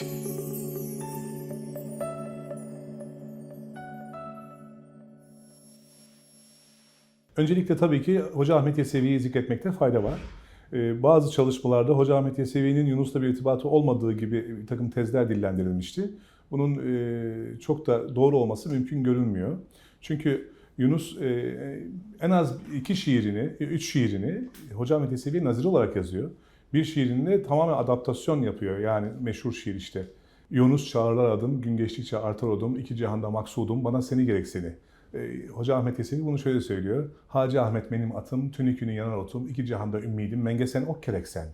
Öncelikle tabii ki Hoca Ahmet Yesevi'yi zikretmekte fayda var. Ee, Bazı çalışmalarda Hoca Ahmet Yesevi'nin Yunus'la bir irtibatı olmadığı gibi bir takım tezler dillendirilmişti. Bunun e, çok da doğru olması mümkün görünmüyor. Çünkü Yunus e, en az iki şiirini, üç şiirini Hoca Ahmet Yesevi nazir olarak yazıyor. Bir şiirinde tamamen adaptasyon yapıyor. Yani meşhur şiir işte. Yunus çağırlar adım, gün geçtikçe artar odum, iki cihanda maksudum, bana seni gerek seni. Ee, Hoca Ahmet Yesevi bunu şöyle söylüyor. Hacı Ahmet benim atım, tünükünü yanar otum, iki cihanda ümmidim, mengesen ok kereksen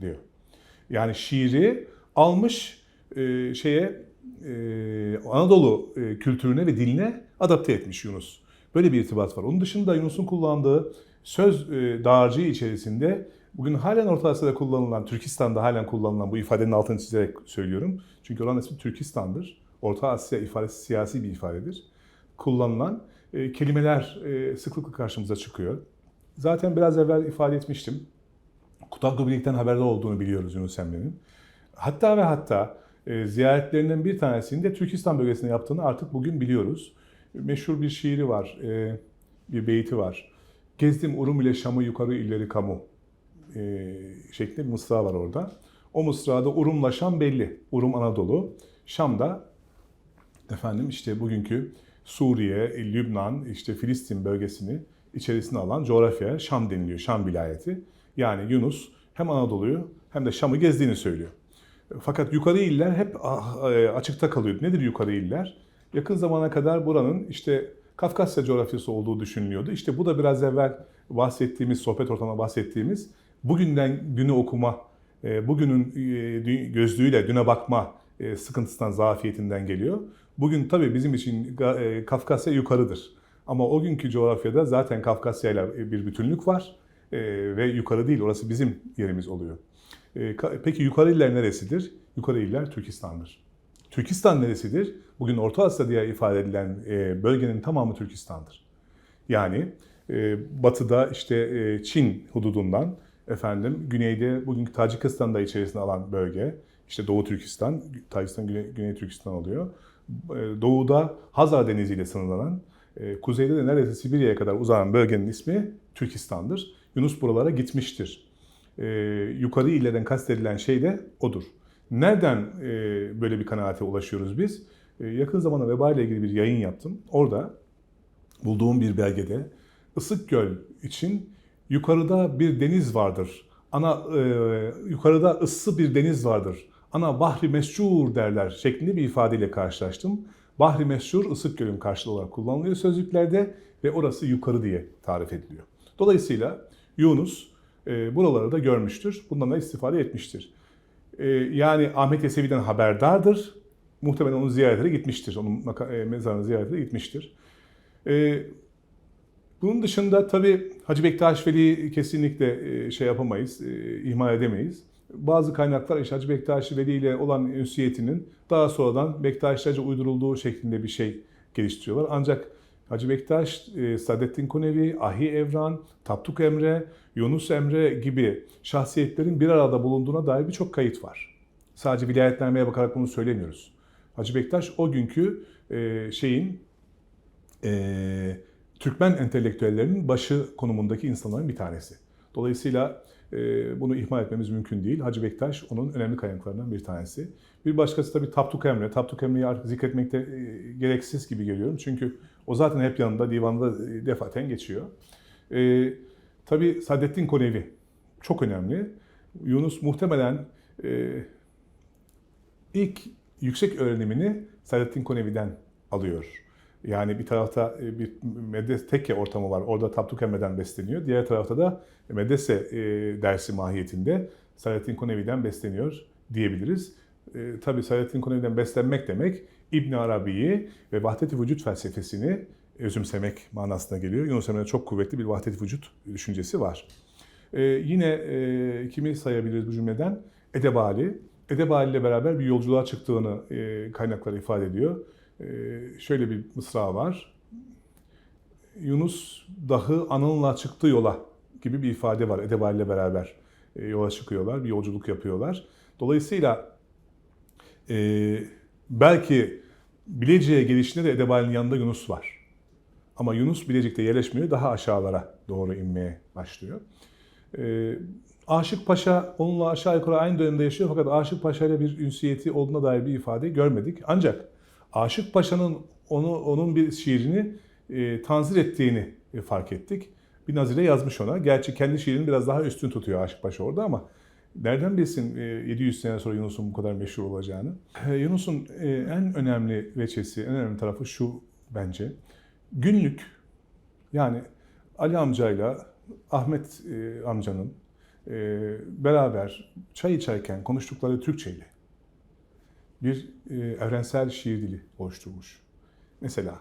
diyor. Yani şiiri almış e, şeye e, Anadolu e, kültürüne ve diline adapte etmiş Yunus. Böyle bir irtibat var. Onun dışında Yunus'un kullandığı söz e, dağarcığı içerisinde bugün halen Orta Asya'da kullanılan, Türkistan'da halen kullanılan bu ifadenin altını çizerek söylüyorum. Çünkü oranın ismi Türkistan'dır. Orta Asya ifadesi siyasi bir ifadedir. Kullanılan e, kelimeler e, sıklıkla karşımıza çıkıyor. Zaten biraz evvel ifade etmiştim. Kutatlı Bilik'ten haberdar olduğunu biliyoruz Yunus Emre'nin. Hatta ve hatta e, ziyaretlerinden bir tanesini de Türkistan bölgesinde yaptığını artık bugün biliyoruz. Meşhur bir şiiri var, e, bir beyti var. Gezdim Urum ile Şam'ı yukarı illeri kamu e, şeklinde bir mısra var orada. O mısrada Urum'la Şam belli. Urum Anadolu, Şam da efendim işte bugünkü Suriye, Lübnan, işte Filistin bölgesini içerisine alan coğrafyaya Şam deniliyor, Şam vilayeti. Yani Yunus hem Anadolu'yu hem de Şam'ı gezdiğini söylüyor. Fakat yukarı iller hep ah, e, açıkta kalıyor. Nedir yukarı iller? Yakın zamana kadar buranın işte Kafkasya coğrafyası olduğu düşünülüyordu. İşte bu da biraz evvel bahsettiğimiz, sohbet ortamında bahsettiğimiz bugünden günü okuma, e, bugünün e, gözlüğüyle düne bakma e, sıkıntısından, zafiyetinden geliyor. Bugün tabii bizim için Kafkasya yukarıdır. Ama o günkü coğrafyada zaten Kafkasya ile bir bütünlük var ve yukarı değil, orası bizim yerimiz oluyor. Peki yukarı iller neresidir? Yukarı iller Türkistan'dır. Türkistan neresidir? Bugün Orta Asya diye ifade edilen bölgenin tamamı Türkistan'dır. Yani batıda işte Çin hududundan efendim güneyde bugünkü Tacikistan'ı da içerisine alan bölge işte Doğu Türkistan, Tacikistan Güney, Güney Türkistan oluyor. E, Doğuda Hazar Denizi ile sınırlanan, e, kuzeyde de neredeyse Sibirya'ya kadar uzanan bölgenin ismi Türkistan'dır. Yunus buralara gitmiştir. E, yukarı illerden kastedilen şey de odur. Nereden böyle bir kanaate ulaşıyoruz biz? Yakın zamanda veba ile ilgili bir yayın yaptım. Orada bulduğum bir belgede Isıkgöl için yukarıda bir deniz vardır. Ana e, yukarıda ıssı bir deniz vardır. Ana Bahri Mescur derler şeklinde bir ifadeyle karşılaştım. Bahri Mescur Isıkgöl'ün karşılığı olarak kullanılıyor sözlüklerde ve orası yukarı diye tarif ediliyor. Dolayısıyla Yunus e, buraları da görmüştür. Bundan da istifade etmiştir. E, yani Ahmet Yesevi'den haberdardır. Muhtemelen onun ziyaretine gitmiştir. Onun e, mezarına ziyaretine gitmiştir. E, bunun dışında tabii Hacı Bektaş Veli'yi kesinlikle e, şey yapamayız, e, ihmal edemeyiz. Bazı kaynaklar işte Hacı Bektaş Veli ile olan ünsiyetinin daha sonradan Bektaşlarca uydurulduğu şeklinde bir şey geliştiriyorlar. Ancak Hacı Bektaş, e, Saadettin Konevi, Ahi Evran, Tapduk Emre, Yunus Emre gibi şahsiyetlerin bir arada bulunduğuna dair birçok kayıt var. Sadece vilayetnameye bakarak bunu söylemiyoruz. Hacı Bektaş o günkü şeyin Türkmen entelektüellerinin başı konumundaki insanların bir tanesi. Dolayısıyla e, bunu ihmal etmemiz mümkün değil. Hacı Bektaş onun önemli kaynaklarından bir tanesi. Bir başkası tabii Tapduk Emre. Tapduk Emre'yi zikretmekte e, gereksiz gibi geliyorum. Çünkü o zaten hep yanında divanda e, defaten geçiyor. E, tabii Saadettin Konevi çok önemli. Yunus muhtemelen e, ilk yüksek öğrenimini Saadettin Konevi'den alıyor. Yani bir tarafta e, bir medrese tekke ortamı var. Orada Tapduk Emre'den besleniyor. Diğer tarafta da medrese e, dersi mahiyetinde Saadettin Konevi'den besleniyor diyebiliriz. E, tabii Saadettin Konevi'den beslenmek demek İbn Arabi'yi ve vahdet-i vücut felsefesini özümsemek manasına geliyor. Yunus Emre'de çok kuvvetli bir vahdet-i vücut düşüncesi var. E, yine e, kimi sayabiliriz bu cümleden? Edebali. Edebali ile beraber bir yolculuğa çıktığını e, kaynaklar ifade ediyor. E, şöyle bir mısra var. Yunus dağı anınla çıktı yola gibi bir ifade var. Edebali ile beraber e, yola çıkıyorlar, bir yolculuk yapıyorlar. Dolayısıyla Ee, belki Bilecik'e gelişinde de Edebali'nin yanında Yunus var. Ama Yunus Bilecik'te yerleşmiyor, daha aşağılara doğru inmeye başlıyor. Ee, Aşık Paşa onunla aşağı yukarı aynı dönemde yaşıyor fakat Aşık Paşa ile bir ünsiyeti olduğuna dair bir ifade görmedik. Ancak Aşık Paşa'nın onu onun bir şiirini e, tanzir ettiğini e, fark ettik. Bir nazire yazmış ona. Gerçi kendi şiirini biraz daha üstün tutuyor Aşık Paşa orada ama nereden bilsin e, 700 sene sonra Yunus'un bu kadar meşhur olacağını. E, Yunus'un e, en önemli veçesi, en önemli tarafı şu bence. Günlük yani Ali amcayla Ahmet e, amcanın e, beraber çay içerken konuştukları Türkçeyle bir e, evrensel şiir dili oluşturmuş. Mesela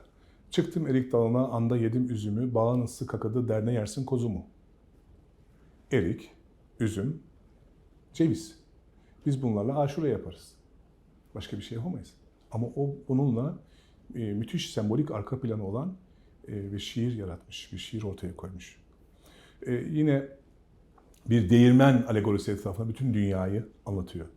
çıktım erik dalına anda yedim üzümü, bağın ısı kakadı derne yersin kozumu. Erik, üzüm, ceviz. Biz bunlarla aşure yaparız. Başka bir şey yapamayız. Ama o bununla e, müthiş sembolik arka planı olan e, bir şiir yaratmış, bir şiir ortaya koymuş. E, yine bir değirmen alegorisi etrafında bütün dünyayı anlatıyor.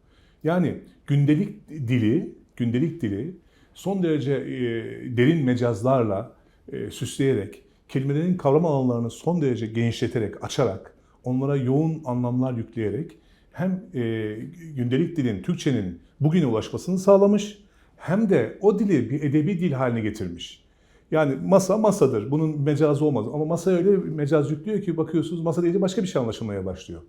Yani gündelik dili, gündelik dili son derece e, derin mecazlarla e, süsleyerek, kelimelerin kavram alanlarını son derece genişleterek, açarak, onlara yoğun anlamlar yükleyerek hem e, gündelik dilin, Türkçenin bugüne ulaşmasını sağlamış, hem de o dili bir edebi dil haline getirmiş. Yani masa masadır. Bunun mecazı olmaz. Ama masaya öyle mecaz yüklüyor ki bakıyorsunuz masa deyince başka bir şey anlaşılmaya başlıyor.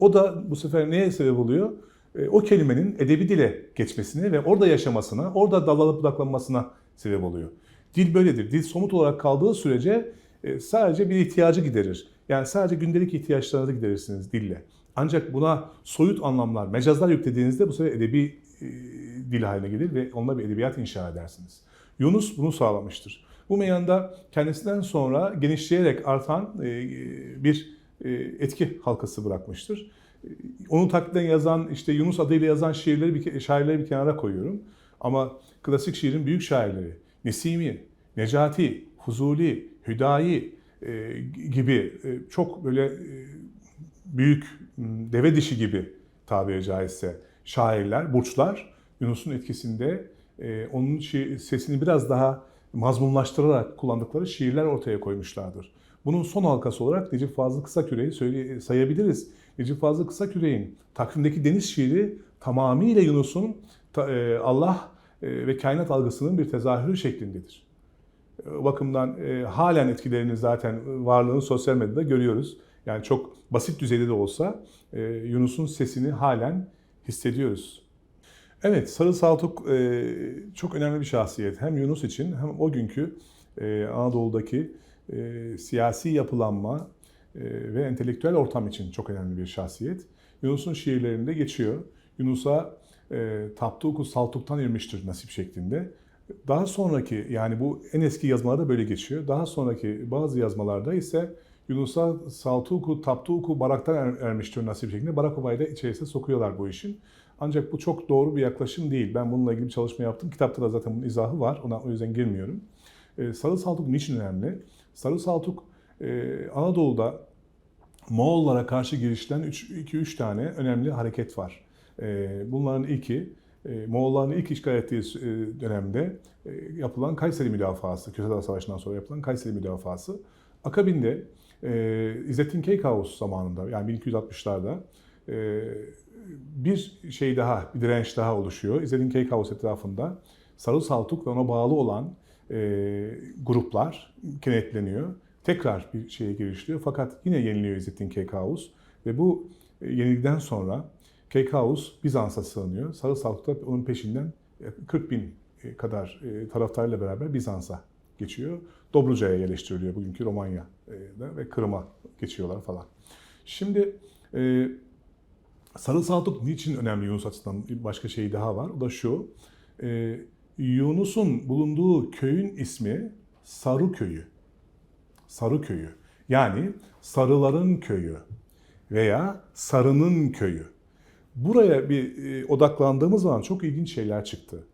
O da bu sefer neye sebep oluyor? E, o kelimenin edebi dile geçmesine ve orada yaşamasına, orada dallanıp budaklanmasına sebep oluyor. Dil böyledir. Dil somut olarak kaldığı sürece e, sadece bir ihtiyacı giderir. Yani sadece gündelik ihtiyaçlarınızı giderirsiniz dille. Ancak buna soyut anlamlar, mecazlar yüklediğinizde bu sefer edebi e, dil haline gelir ve onunla bir edebiyat inşa edersiniz. Yunus bunu sağlamıştır. Bu meyanda kendisinden sonra genişleyerek artan bir etki halkası bırakmıştır. E, Onu takliden yazan, işte Yunus adıyla yazan şiirleri bir, şairleri bir kenara koyuyorum. Ama klasik şiirin büyük şairleri, Nesimi, Necati, Fuzuli, Hüdayi e, gibi e, çok böyle e, büyük deve dişi gibi tabiri caizse şairler, burçlar Yunus'un etkisinde e, onun şi- sesini biraz daha mazmunlaştırarak kullandıkları şiirler ortaya koymuşlardır. Bunun son halkası olarak Necip Fazıl Kısaküre'yi sayabiliriz. Necip Fazıl Kısaküre'nin takvimdeki deniz şiiri tamamıyla Yunus'un e, Allah e, ve kainat algısının bir tezahürü şeklindedir. E, O bakımdan halen etkilerini zaten varlığını sosyal medyada görüyoruz. Yani çok basit düzeyde de olsa Yunus'un sesini halen hissediyoruz. Evet, Sarı Saltuk çok önemli bir şahsiyet. Hem Yunus için hem o günkü Anadolu'daki e, siyasi yapılanma e, ve entelektüel ortam için çok önemli bir şahsiyet. Yunus'un şiirlerinde geçiyor. Yunus'a e, Tapduk Saltuk'tan irmiştir nasip şeklinde. Daha sonraki yani bu en eski yazmalarda böyle geçiyor. Daha sonraki bazı yazmalarda ise Yunus'a Saltuku, Taptuku Barak'tan er- ermiştir nasip şeklinde. Barak Oba'yı da içerisine sokuyorlar bu işin. Ancak bu çok doğru bir yaklaşım değil. Ben bununla ilgili bir çalışma yaptım. Kitapta da zaten bunun izahı var. Ona o yüzden girmiyorum. Ee, Sarı Saltuk niçin önemli? Sarı Saltuk e, Anadolu'da Moğollara karşı girişilen 2-3 tane önemli hareket var. Ee, Bunların ilki e, Moğolların ilk işgal ettiği e, dönemde e, yapılan Kayseri müdafası, Köse Savaşı'ndan sonra yapılan Kayseri müdafası. Akabinde e, İzzettin Keykaus zamanında yani 1260'larda e, bir şey daha, bir direnç daha oluşuyor. İzzettin Keykaus etrafında Sarı Saltuk ve ona bağlı olan e, gruplar kenetleniyor. Tekrar bir şeye girişiliyor fakat yine yeniliyor İzzettin Keykaus ve bu e, yenilgiden sonra Keykaus Bizans'a sığınıyor. Sarı Saltuk da onun peşinden e, 40 bin e, kadar e, taraftarıyla beraber Bizans'a geçiyor. Dobruca'ya yerleştiriliyor bugünkü Romanya'da ve Kırım'a geçiyorlar falan. Şimdi e, Sarı Saltuk niçin önemli Yunus açısından başka şey daha var. O da şu. E, Yunus'un bulunduğu köyün ismi Sarı Köyü. Sarı Köyü. Yani Sarıların Köyü veya Sarı'nın Köyü. Buraya bir e, odaklandığımız zaman çok ilginç şeyler çıktı.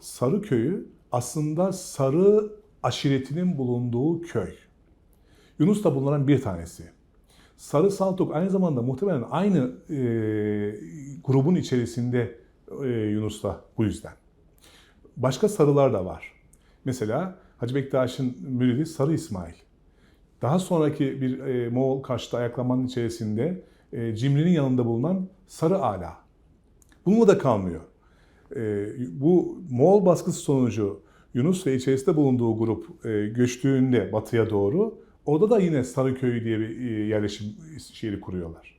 Sarı Köyü aslında Sarı aşiretinin bulunduğu köy. Yunus da bunların bir tanesi. Sarı Saltuk aynı zamanda muhtemelen aynı e, grubun içerisinde e, Yunus'ta bu yüzden. Başka sarılar da var. Mesela Hacı Bektaş'ın müridi Sarı İsmail. Daha sonraki bir e, Moğol karşıtı ayaklamanın içerisinde e, Cimri'nin yanında bulunan Sarı Ala. Bununla da kalmıyor. E, bu Moğol baskısı sonucu Yunus ve içerisinde bulunduğu grup e, göçtüğünde batıya doğru orada da yine Sarıköy diye bir e, yerleşim şehri kuruyorlar.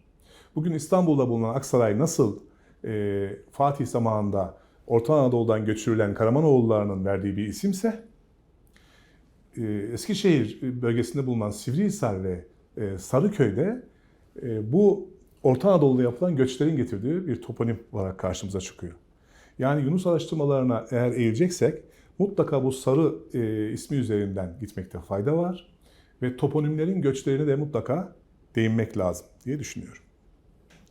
Bugün İstanbul'da bulunan Aksaray nasıl e, Fatih zamanında Orta Anadolu'dan göçürülen Karamanoğullarının verdiği bir isimse e, Eskişehir bölgesinde bulunan Sivrihisar ve e, Sarıköy'de e, bu Orta Anadolu'da yapılan göçlerin getirdiği bir toponim olarak karşımıza çıkıyor. Yani Yunus araştırmalarına eğer eğileceksek mutlaka bu Sarı ismi üzerinden gitmekte fayda var ve toponimlerin göçlerine de mutlaka değinmek lazım diye düşünüyorum.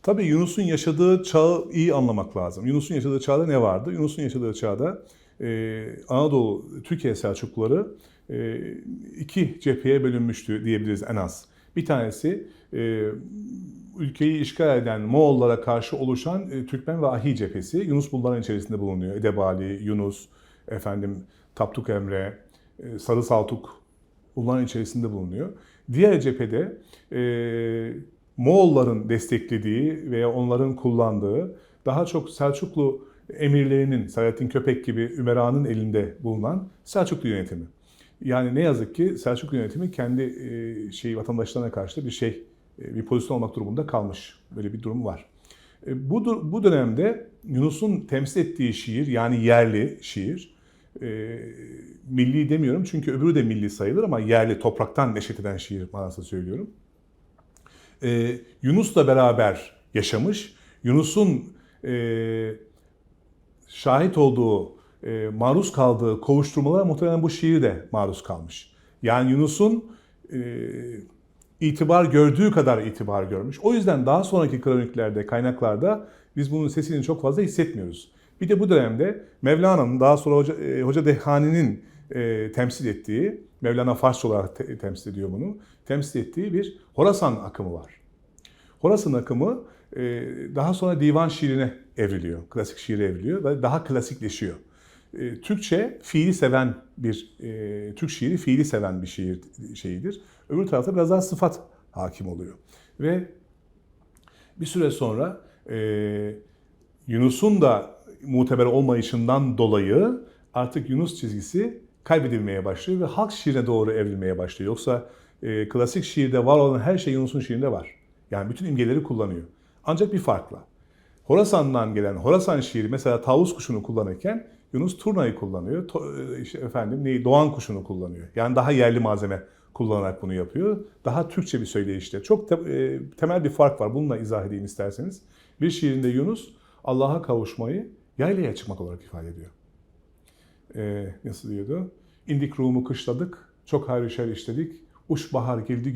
Tabii Yunus'un yaşadığı çağı iyi anlamak lazım. Yunus'un yaşadığı çağda ne vardı? Yunus'un yaşadığı çağda e, Anadolu, Türkiye Selçukluları e, iki cepheye bölünmüştü diyebiliriz en az. Bir tanesi e, ülkeyi işgal eden Moğollara karşı oluşan e, Türkmen ve Ahi cephesi. Yunus bunların içerisinde bulunuyor. Edebali, Yunus, efendim Tapduk Emre, e, Sarı Saltuk bunların içerisinde bulunuyor. Diğer cephede e, Moğolların desteklediği veya onların kullandığı daha çok Selçuklu emirlerinin, Selahattin Köpek gibi Ümera'nın elinde bulunan Selçuklu yönetimi. Yani ne yazık ki Selçuklu yönetimi kendi e, şey vatandaşlarına karşı da bir şey, e, bir pozisyon olmak durumunda kalmış. Böyle bir durum var. E, bu, bu dönemde Yunus'un temsil ettiği şiir, yani yerli şiir, e, milli demiyorum çünkü öbürü de milli sayılır ama yerli, topraktan neşet eden şiir manasında söylüyorum. E, Yunus'la beraber yaşamış. Yunus'un e, şahit olduğu, e, maruz kaldığı kovuşturmalara muhtemelen bu şiir de maruz kalmış. Yani Yunus'un e, itibar gördüğü kadar itibar görmüş. O yüzden daha sonraki kroniklerde, kaynaklarda biz bunun sesini çok fazla hissetmiyoruz. Bir de bu dönemde Mevlana'nın daha sonra Hoca, e, Hoca Dehani'nin e, temsil ettiği, Mevlana Farsça olarak te, temsil ediyor bunu, temsil ettiği bir Horasan akımı var. Horasan akımı e, daha sonra divan şiirine evriliyor, klasik şiire evriliyor ve daha klasikleşiyor. E, Türkçe fiili seven bir, e, Türk şiiri fiili seven bir şiir şeyidir. Öbür tarafta biraz daha sıfat hakim oluyor. Ve bir süre sonra e, Yunus'un da muteber olmayışından dolayı artık Yunus çizgisi kaybedilmeye başlıyor ve halk şiirine doğru evrilmeye başlıyor. Yoksa e, klasik şiirde var olan her şey Yunus'un şiirinde var. Yani bütün imgeleri kullanıyor. Ancak bir farkla. Horasan'dan gelen Horasan şiiri mesela tavus kuşunu kullanırken Yunus turnayı kullanıyor. To, işte efendim neyi doğan kuşunu kullanıyor. Yani daha yerli malzeme kullanarak bunu yapıyor. Daha Türkçe bir söyleyişte. Çok te, e, temel bir fark var. Bununla izah edeyim isterseniz. Bir şiirinde Yunus Allah'a kavuşmayı yaylaya çıkmak olarak ifade ediyor. E, nasıl diyordu? İndik Rum'u kışladık, çok hayır şer işledik. Uş bahar geldi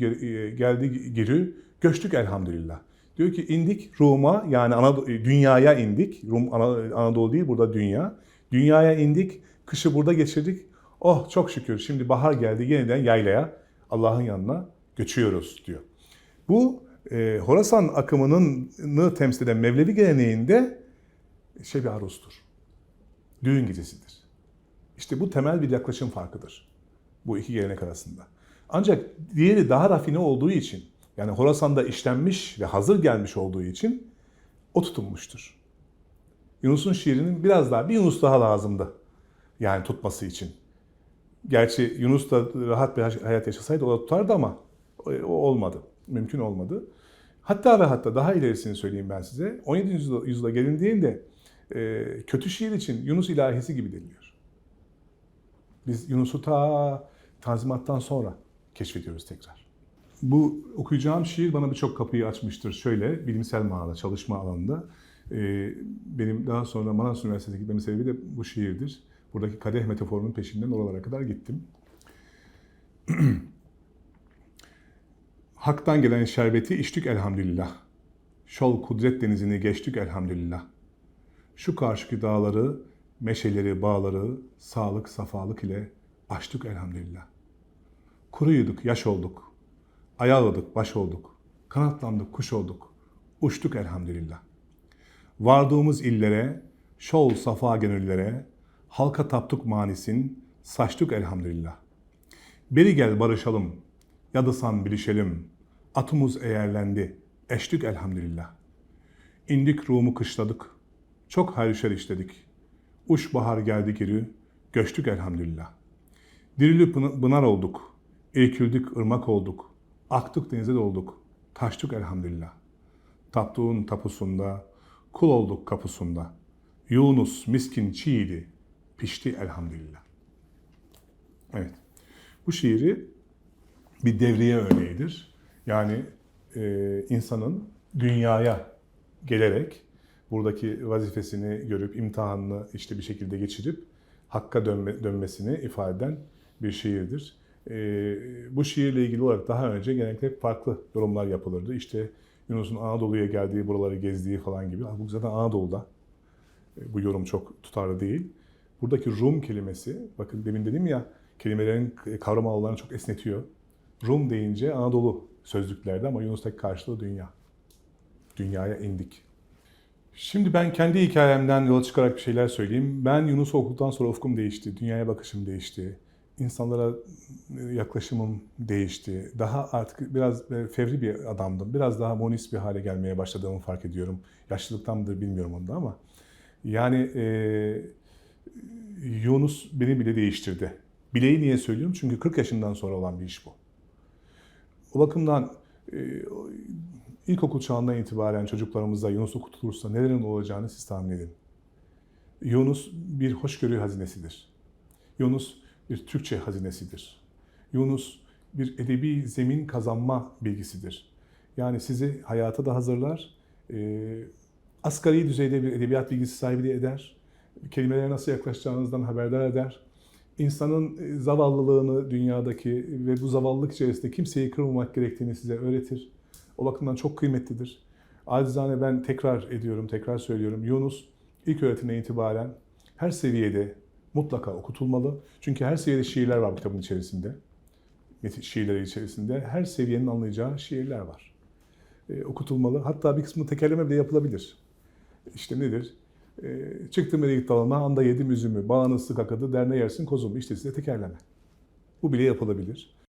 geldi geri, göçtük elhamdülillah. Diyor ki indik Rum'a yani Anadolu, dünyaya indik. Rum Anadolu değil burada dünya. Dünyaya indik, kışı burada geçirdik. Oh çok şükür şimdi bahar geldi yeniden yaylaya Allah'ın yanına göçüyoruz diyor. Bu e, Horasan akımını temsil eden Mevlevi geleneğinde şey bir aruzdur. Düğün gecesidir. İşte bu temel bir yaklaşım farkıdır. Bu iki gelenek arasında. Ancak diğeri daha rafine olduğu için yani Horasan'da işlenmiş ve hazır gelmiş olduğu için o tutunmuştur. Yunus'un şiirinin biraz daha, bir Yunus daha lazımdı. Yani tutması için. Gerçi Yunus da rahat bir hayat yaşasaydı o da tutardı ama o olmadı. Mümkün olmadı. Hatta ve hatta daha ilerisini söyleyeyim ben size. 17. yüzyılda, yüzyılda gelindiğinde e, kötü şiir için Yunus ilahisi gibi deniliyor. Biz Yunus'u ta Tanzimat'tan sonra keşfediyoruz tekrar. Bu okuyacağım şiir bana birçok kapıyı açmıştır. Şöyle bilimsel manada, çalışma alanında. Ee, benim daha sonra Manas Üniversitesi'ne gitmemin sebebi de bu şiirdir. Buradaki kadeh metaforunun peşinden oralara kadar gittim. Hak'tan gelen şerbeti içtik elhamdülillah. Şol kudret denizini geçtik elhamdülillah. Şu karşıki dağları, meşeleri, bağları sağlık, safalık ile açtık elhamdülillah. Kuruyuduk, yaş olduk. Ayağladık, baş olduk. Kanatlandık, kuş olduk. Uçtuk elhamdülillah. Vardığımız illere Şol safa gönüllere, halka taptuk manisin, saçtuk elhamdülillah. Beri gel barışalım, yadısan bilişelim, atımız eğerlendi, eştük elhamdülillah. İndik Rum'u kışladık, çok hayır şer işledik. Uş bahar geldi geri, göçtük elhamdülillah. Dirili pınar pınar olduk, eğküldük ırmak olduk, aktık denize dolduk, taştık elhamdülillah. Taptuğun tapusunda, kul olduk kapusunda. Yunus miskin çiğdi, pişti elhamdülillah. Evet. Bu şiiri bir devriye örneğidir. Yani e, insanın dünyaya gelerek buradaki vazifesini görüp imtihanını işte bir şekilde geçirip hakka dönme, dönmesini ifade eden bir şiirdir. E, bu şiirle ilgili olarak daha önce genellikle farklı yorumlar yapılırdı. İşte Yunus'un Anadolu'ya geldiği, buraları gezdiği falan gibi. Bu zaten Anadolu'da. E, Bu yorum çok tutarlı değil. Buradaki Rum kelimesi, bakın demin dedim ya kelimelerin kavram alanlarını çok esnetiyor. Rum deyince Anadolu sözlüklerde ama Yunus'taki karşılığı dünya. Dünyaya indik. Şimdi ben kendi hikayemden yola çıkarak bir şeyler söyleyeyim. Ben Yunus'u okuduktan sonra ufkum değişti, dünyaya bakışım değişti. İnsanlara yaklaşımım değişti. Daha artık biraz fevri bir adamdım. Biraz daha monist bir hale gelmeye başladığımı fark ediyorum. Yaşlılıktan mıdır bilmiyorum onu da ama. Yani e, Yunus beni bile değiştirdi. Bileği niye söylüyorum? Çünkü 40 yaşından sonra olan bir iş bu. O bakımdan e, ilkokul çağından itibaren çocuklarımıza Yunus okutulursa nelerin olacağını siz tahmin edin. Yunus bir hoşgörü hazinesidir. Yunus bir Türkçe hazinesidir. Yunus bir edebi zemin kazanma bilgisidir. Yani sizi hayata da hazırlar, e, asgari düzeyde bir edebiyat bilgisi sahibi de eder, kelimelere nasıl yaklaşacağınızdan haberdar eder. İnsanın e, zavallılığını dünyadaki ve bu zavallılık içerisinde kimseyi kırmamak gerektiğini size öğretir. O bakımdan çok kıymetlidir. Acizane ben tekrar ediyorum, tekrar söylüyorum. Yunus ilk öğretimden itibaren her seviyede mutlaka okutulmalı. Çünkü her seviyede şiirler var bu kitabın içerisinde. Şiirleri içerisinde her seviyenin anlayacağı şiirler var. E, okutulmalı. Hatta bir kısmı tekerleme bile yapılabilir. İşte nedir? E, çıktım erik dalına, anda yedim üzümü, bağını sık akadı, derne yersin kozumu. İşte size tekerleme. Bu bile yapılabilir.